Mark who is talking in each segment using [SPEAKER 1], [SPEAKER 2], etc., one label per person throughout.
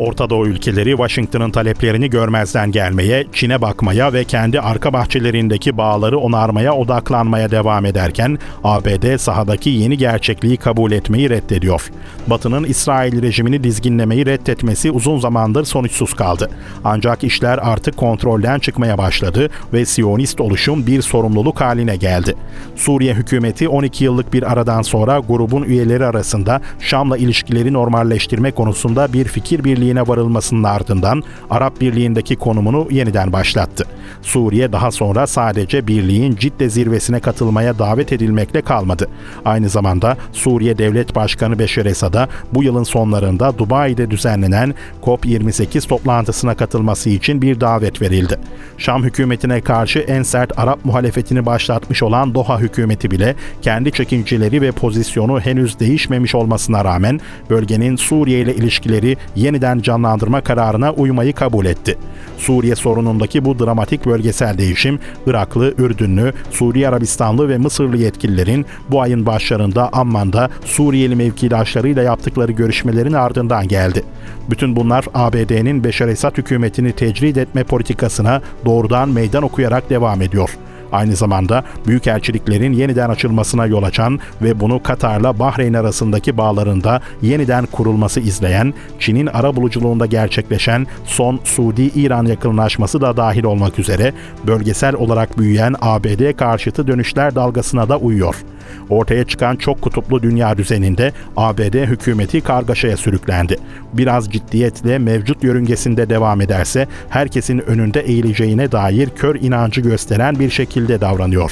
[SPEAKER 1] Orta Doğu ülkeleri Washington'ın taleplerini görmezden gelmeye, Çin'e bakmaya ve kendi arka bahçelerindeki bağları onarmaya odaklanmaya devam ederken ABD sahadaki yeni gerçekliği kabul etmeyi reddediyor. Batı'nın İsrail rejimini dizginlemeyi reddetmesi uzun zamandır sonuçsuz kaldı. Ancak işler artık kontrolden çıkmaya başladı ve Siyonist oluşum bir sorumluluk haline geldi. Suriye hükümeti 12 yıllık bir aradan sonra grubun üyeleri arasında Şam'la ilişkileri normalleştirme konusunda bir fikir birliğine varılmasının ardından Arap Birliği'ndeki konumunu yeniden başlattı. Suriye daha sonra sadece birliğin Cidde zirvesine katılmaya davet edilmekle kalmadı. Aynı zamanda Suriye Devlet Başkanı Beşer Esad'a bu yılın sonlarında Dubai'de düzenlenen COP28 toplantısına katılması için bir davet verildi. Şam hükümetine karşı en sert Arap muhalefetini başlatmış olan Doha hükümeti bile kendi çekinceleri ve pozisyonu henüz değişmemiş olmasına rağmen bölgenin Suriye ile ilişkileri yeniden canlandırma kararına uymayı kabul etti. Suriye sorunundaki bu dramatik bölgesel değişim Iraklı, Ürdünlü, Suriye Arabistanlı ve Mısırlı yetkililerin bu ayın başlarında Amman'da Suriyeli mevkidaşlarıyla yaptıkları görüşmelerin ardından geldi. Bütün bunlar ABD'nin Beşar Esad hükümetini tecrid etme politikasına doğrudan meydan okuyarak devam ediyor. Aynı zamanda büyükelçiliklerin yeniden açılmasına yol açan ve bunu Katar'la Bahreyn arasındaki bağlarında yeniden kurulması izleyen, Çin'in ara buluculuğunda gerçekleşen son Suudi-İran yakınlaşması da dahil olmak üzere bölgesel olarak büyüyen ABD karşıtı dönüşler dalgasına da uyuyor. Ortaya çıkan çok kutuplu dünya düzeninde ABD hükümeti kargaşaya sürüklendi. Biraz ciddiyetle mevcut yörüngesinde devam ederse herkesin önünde eğileceğine dair kör inancı gösteren bir şekilde davranıyor.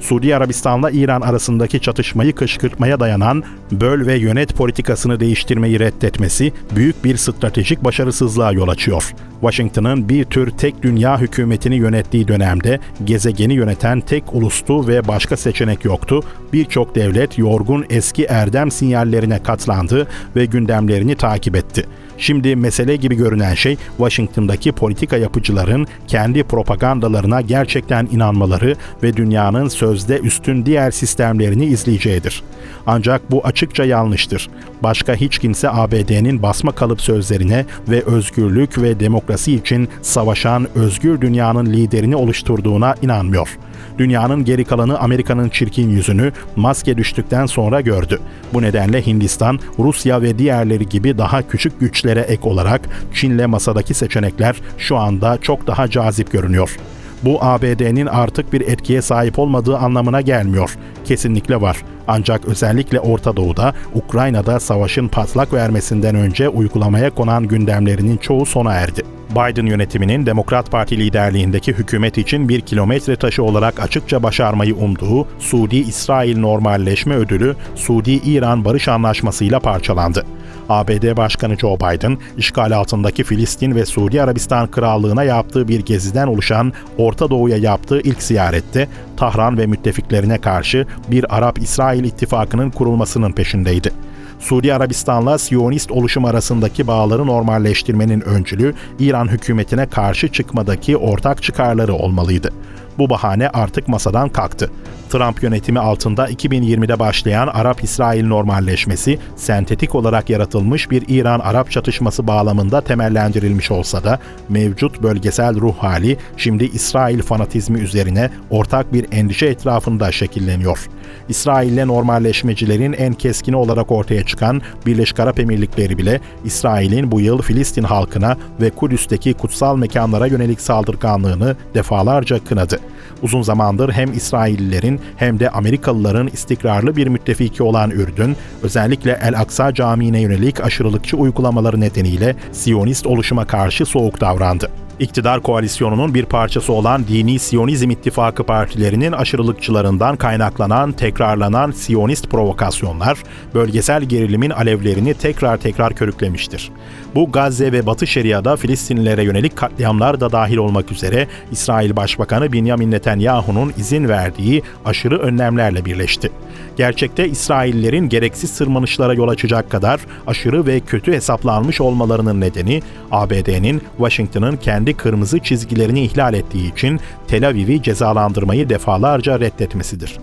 [SPEAKER 1] Suudi Arabistan'la İran arasındaki çatışmayı kışkırtmaya dayanan böl ve yönet politikasını değiştirmeyi reddetmesi büyük bir stratejik başarısızlığa yol açıyor. Washington'ın bir tür tek dünya hükümetini yönettiği dönemde gezegeni yöneten tek ulustu ve başka seçenek yoktu. Birçok devlet yorgun eski erdem sinyallerine katlandı ve gündemlerini takip etti. Şimdi mesele gibi görünen şey Washington'daki politika yapıcıların kendi propagandalarına gerçekten inanmaları ve dünyanın sözde üstün diğer sistemlerini izleyeceğidir. Ancak bu açıkça yanlıştır. Başka hiç kimse ABD'nin basma kalıp sözlerine ve özgürlük ve demokrasi için savaşan özgür dünyanın liderini oluşturduğuna inanmıyor.'' dünyanın geri kalanı Amerika'nın çirkin yüzünü maske düştükten sonra gördü. Bu nedenle Hindistan, Rusya ve diğerleri gibi daha küçük güçlere ek olarak Çin'le masadaki seçenekler şu anda çok daha cazip görünüyor. Bu ABD'nin artık bir etkiye sahip olmadığı anlamına gelmiyor. Kesinlikle var. Ancak özellikle Orta Doğu'da, Ukrayna'da savaşın patlak vermesinden önce uygulamaya konan gündemlerinin çoğu sona erdi. Biden yönetiminin Demokrat Parti liderliğindeki hükümet için bir kilometre taşı olarak açıkça başarmayı umduğu Suudi-İsrail normalleşme ödülü Suudi-İran Barış Anlaşması ile parçalandı. ABD Başkanı Joe Biden, işgal altındaki Filistin ve Suudi Arabistan Krallığı'na yaptığı bir geziden oluşan Orta Doğu'ya yaptığı ilk ziyarette Tahran ve müttefiklerine karşı bir Arap-İsrail ittifakının kurulmasının peşindeydi. Suudi Arabistan'la Siyonist oluşum arasındaki bağları normalleştirmenin öncülü İran hükümetine karşı çıkmadaki ortak çıkarları olmalıydı. Bu bahane artık masadan kalktı. Trump yönetimi altında 2020'de başlayan Arap-İsrail normalleşmesi sentetik olarak yaratılmış bir İran-Arap çatışması bağlamında temellendirilmiş olsa da mevcut bölgesel ruh hali şimdi İsrail fanatizmi üzerine ortak bir endişe etrafında şekilleniyor. İsrail'le normalleşmecilerin en keskini olarak ortaya çıkan Birleşik Arap Emirlikleri bile İsrail'in bu yıl Filistin halkına ve Kudüs'teki kutsal mekanlara yönelik saldırganlığını defalarca kınadı. Uzun zamandır hem İsraillilerin hem de Amerikalıların istikrarlı bir müttefiki olan Ürdün, özellikle El Aksa Camii'ne yönelik aşırılıkçı uygulamaları nedeniyle Siyonist oluşuma karşı soğuk davrandı iktidar koalisyonunun bir parçası olan Dini Siyonizm İttifakı partilerinin aşırılıkçılarından kaynaklanan tekrarlanan Siyonist provokasyonlar bölgesel gerilimin alevlerini tekrar tekrar körüklemiştir. Bu Gazze ve Batı Şeria'da Filistinlilere yönelik katliamlar da dahil olmak üzere İsrail Başbakanı Benjamin Netanyahu'nun izin verdiği aşırı önlemlerle birleşti. Gerçekte İsraillerin gereksiz sırmanışlara yol açacak kadar aşırı ve kötü hesaplanmış olmalarının nedeni ABD'nin Washington'ın kendi kendi kırmızı çizgilerini ihlal ettiği için Tel Aviv'i cezalandırmayı defalarca reddetmesidir.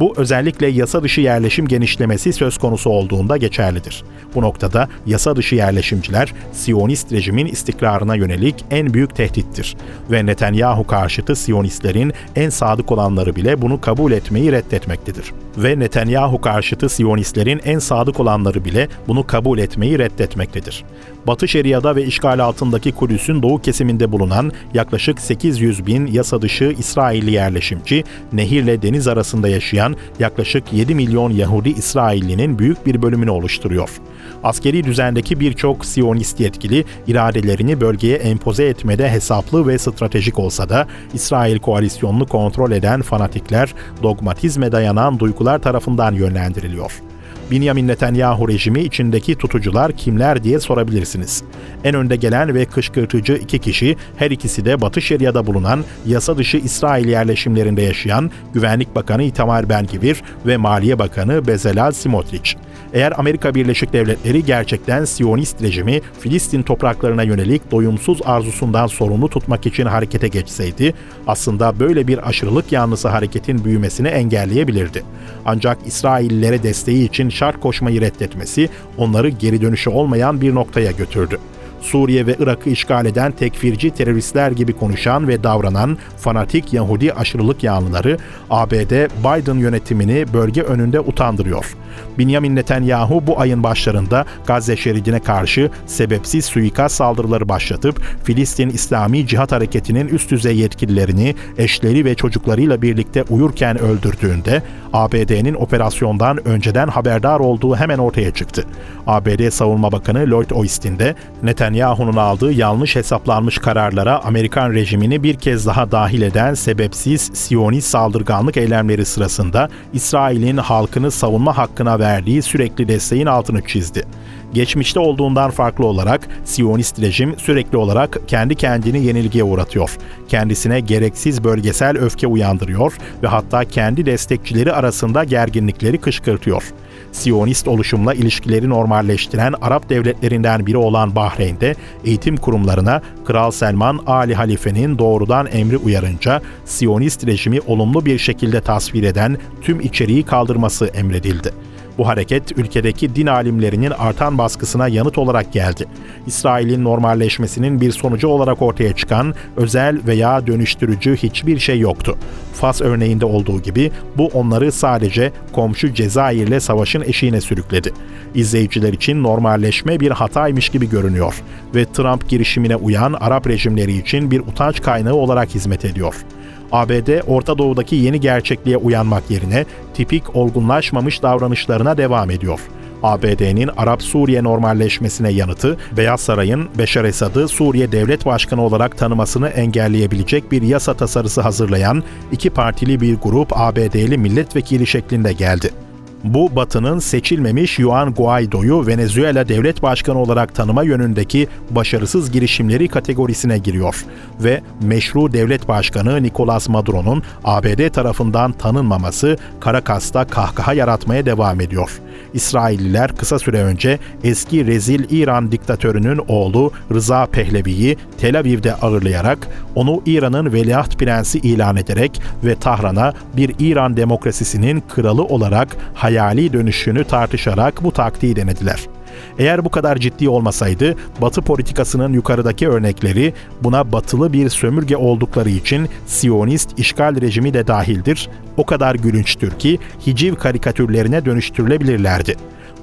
[SPEAKER 1] Bu özellikle yasa dışı yerleşim genişlemesi söz konusu olduğunda geçerlidir. Bu noktada yasa dışı yerleşimciler Siyonist rejimin istikrarına yönelik en büyük tehdittir ve Netanyahu karşıtı Siyonistlerin en sadık olanları bile bunu kabul etmeyi reddetmektedir. Ve Netanyahu karşıtı Siyonistlerin en sadık olanları bile bunu kabul etmeyi reddetmektedir. Batı Şeria'da ve işgal altındaki Kudüs'ün doğu kesiminde bulunan yaklaşık 800 bin yasa dışı İsrailli yerleşimci, nehirle deniz arasında yaşayan yaklaşık 7 milyon Yahudi İsraillinin büyük bir bölümünü oluşturuyor. Askeri düzendeki birçok Siyonist yetkili iradelerini bölgeye empoze etmede hesaplı ve stratejik olsa da İsrail koalisyonunu kontrol eden fanatikler dogmatizme dayanan duygular tarafından yönlendiriliyor. Benjamin Netanyahu rejimi içindeki tutucular kimler diye sorabilirsiniz. En önde gelen ve kışkırtıcı iki kişi her ikisi de Batı Şeria'da bulunan yasa dışı İsrail yerleşimlerinde yaşayan Güvenlik Bakanı Itamar Ben-Gvir ve Maliye Bakanı Bezalel Smotrich. Eğer Amerika Birleşik Devletleri gerçekten Siyonist rejimi Filistin topraklarına yönelik doyumsuz arzusundan sorumlu tutmak için harekete geçseydi, aslında böyle bir aşırılık yanlısı hareketin büyümesini engelleyebilirdi. Ancak İsraillilere desteği için şart koşmayı reddetmesi onları geri dönüşü olmayan bir noktaya götürdü. Suriye ve Irak'ı işgal eden tekfirci teröristler gibi konuşan ve davranan fanatik Yahudi aşırılık yanlıları ABD Biden yönetimini bölge önünde utandırıyor. Benjamin Netanyahu bu ayın başlarında Gazze şeridine karşı sebepsiz suikast saldırıları başlatıp Filistin İslami Cihat Hareketi'nin üst düzey yetkililerini eşleri ve çocuklarıyla birlikte uyurken öldürdüğünde ABD'nin operasyondan önceden haberdar olduğu hemen ortaya çıktı. ABD Savunma Bakanı Lloyd Austin de Netanyahu'nun aldığı yanlış hesaplanmış kararlara Amerikan rejimini bir kez daha dahil eden sebepsiz Siyonist saldırganlık eylemleri sırasında İsrail'in halkını savunma hakkına verdiği sürekli desteğin altını çizdi. Geçmişte olduğundan farklı olarak Siyonist rejim sürekli olarak kendi kendini yenilgiye uğratıyor. Kendisine gereksiz bölgesel öfke uyandırıyor ve hatta kendi destekçileri arasında gerginlikleri kışkırtıyor. Siyonist oluşumla ilişkileri normalleştiren Arap devletlerinden biri olan Bahreyn'de eğitim kurumlarına Kral Selman Ali Halife'nin doğrudan emri uyarınca Siyonist rejimi olumlu bir şekilde tasvir eden tüm içeriği kaldırması emredildi. Bu hareket ülkedeki din alimlerinin artan baskısına yanıt olarak geldi. İsrail'in normalleşmesinin bir sonucu olarak ortaya çıkan özel veya dönüştürücü hiçbir şey yoktu. Fas örneğinde olduğu gibi bu onları sadece komşu Cezayir'le savaşın eşiğine sürükledi. İzleyiciler için normalleşme bir hataymış gibi görünüyor ve Trump girişimine uyan Arap rejimleri için bir utanç kaynağı olarak hizmet ediyor. ABD Orta Doğu'daki yeni gerçekliğe uyanmak yerine tipik olgunlaşmamış davranışlarına devam ediyor. ABD'nin Arap-Suriye normalleşmesine yanıtı, Beyaz Saray'ın Beşar Esad'ı Suriye Devlet Başkanı olarak tanımasını engelleyebilecek bir yasa tasarısı hazırlayan iki partili bir grup ABD'li milletvekili şeklinde geldi. Bu Batı'nın seçilmemiş Juan Guaido'yu Venezuela devlet başkanı olarak tanıma yönündeki başarısız girişimleri kategorisine giriyor ve meşru devlet başkanı Nicolas Maduro'nun ABD tarafından tanınmaması Caracas'ta kahkaha yaratmaya devam ediyor. İsrailliler kısa süre önce eski rezil İran diktatörünün oğlu Rıza Pehlevi'yi Tel Aviv'de ağırlayarak onu İran'ın veliaht prensi ilan ederek ve Tahran'a bir İran demokrasisinin kralı olarak hayali dönüşünü tartışarak bu taktiği denediler. Eğer bu kadar ciddi olmasaydı Batı politikasının yukarıdaki örnekleri buna batılı bir sömürge oldukları için Siyonist işgal rejimi de dahildir. O kadar gülünçtür ki hiciv karikatürlerine dönüştürülebilirlerdi.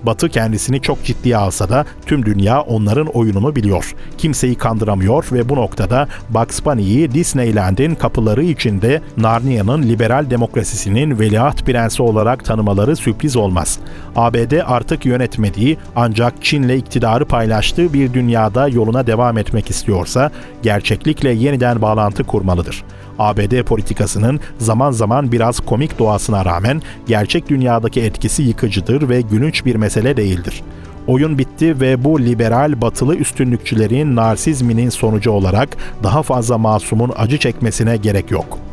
[SPEAKER 1] Batı kendisini çok ciddiye alsa da tüm dünya onların oyununu biliyor. Kimseyi kandıramıyor ve bu noktada Bugs Bunny'yi Disneyland'in kapıları içinde Narnia'nın liberal demokrasisinin veliaht prensi olarak tanımaları sürpriz olmaz. ABD artık yönetmediği ancak Çin'le iktidarı paylaştığı bir dünyada yoluna devam etmek istiyorsa gerçeklikle yeniden bağlantı kurmalıdır. ABD politikasının zaman zaman biraz komik doğasına rağmen gerçek dünyadaki etkisi yıkıcıdır ve gülünç bir mesele değildir. Oyun bitti ve bu liberal batılı üstünlükçülerin narsizminin sonucu olarak daha fazla masumun acı çekmesine gerek yok.''